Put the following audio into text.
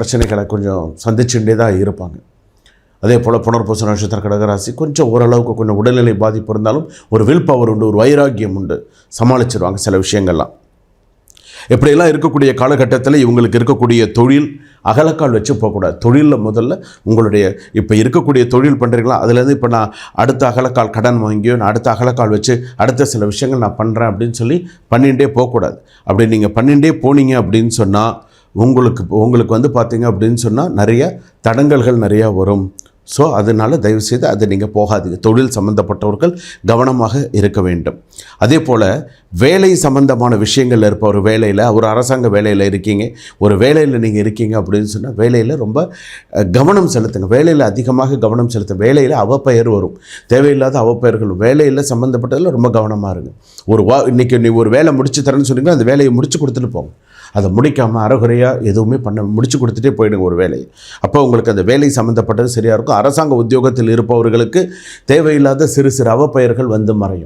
பிரச்சனைகளை கொஞ்சம் சந்திச்சுட்டே தான் இருப்பாங்க. அதே போல் புனர்பூச நட்சத்திர கடகராசி கொஞ்சம் ஓரளவுக்கு கொஞ்சம் உடல்நிலை பாதிப்பு இருந்தாலும் ஒரு வில் பவர் உண்டு ஒரு வைராக்கியம் உண்டு. சமாளிச்சிருவாங்க சில விஷயங்கள்லாம். இப்படியெல்லாம் இருக்கக்கூடிய காலகட்டத்தில் இவங்களுக்கு இருக்கக்கூடிய தொழில் அகலக்கால் வச்சு போகக்கூடாது. தொழிலில் முதல்ல உங்களுடைய இப்போ இருக்கக்கூடிய தொழில் பண்ணுறீங்களா அதுலேருந்து இப்போ நான் அடுத்த அகலக்கால் கடன் வாங்கியோ நான் அடுத்த அகலக்கால் வச்சு அடுத்த சில விஷயங்கள் நான் பண்ணுறேன் அப்படின்னு சொல்லி பண்ணிகிட்டே போகக்கூடாது. அப்படி நீங்கள் பண்ணிகிட்டே போனீங்க அப்படின்னு சொன்னால் உங்களுக்கு உங்களுக்கு வந்து பார்த்தீங்க அப்படின்னு சொன்னால் நிறைய தடங்கல்கள் நிறையா வரும். ஸோ அதனால் தயவுசெய்து அது நீங்கள் போகாதீங்க. தொழில் சம்மந்தப்பட்டவர்கள் கவனமாக இருக்க வேண்டும். அதே போல் வேலை சம்பந்தமான விஷயங்கள் இருப்ப ஒரு வேலையில் ஒரு அரசாங்க வேலையில் இருக்கீங்க. ஒரு வேலையில் நீங்கள் இருக்கீங்க அப்படின்னு சொன்னால் வேலையில் ரொம்ப கவனம் செலுத்துங்க. வேலையில் அதிகமாக கவனம் செலுத்துங்க. வேலையில் அவப்பெயர் வரும். தேவையில்லாத அவப்பெயர்கள் வேலையில் சம்மந்தப்பட்டதில் ரொம்ப கவனமாக இருங்க. ஒரு வா இன்றைக்கி நீ ஒரு வேலை முடிச்சு தரேன்னு சொன்னீங்கன்னா அந்த வேலையை முடிச்சு கொடுத்துட்டு போங்க. அதை முடிக்காமல் அறகுறையாக எதுவுமே பண்ண முடிச்சு கொடுத்துட்டே போயிடுங்க ஒரு வேலையை. அப்போ உங்களுக்கு அந்த வேலை சம்மந்தப்பட்டது சரியாக இருக்கும். அரசாங்க உத்தியோகத்தில் இருப்பவர்களுக்கு தேவையில்லாத சிறு சிறு அவப்பெயர்கள் வந்து மறையும்.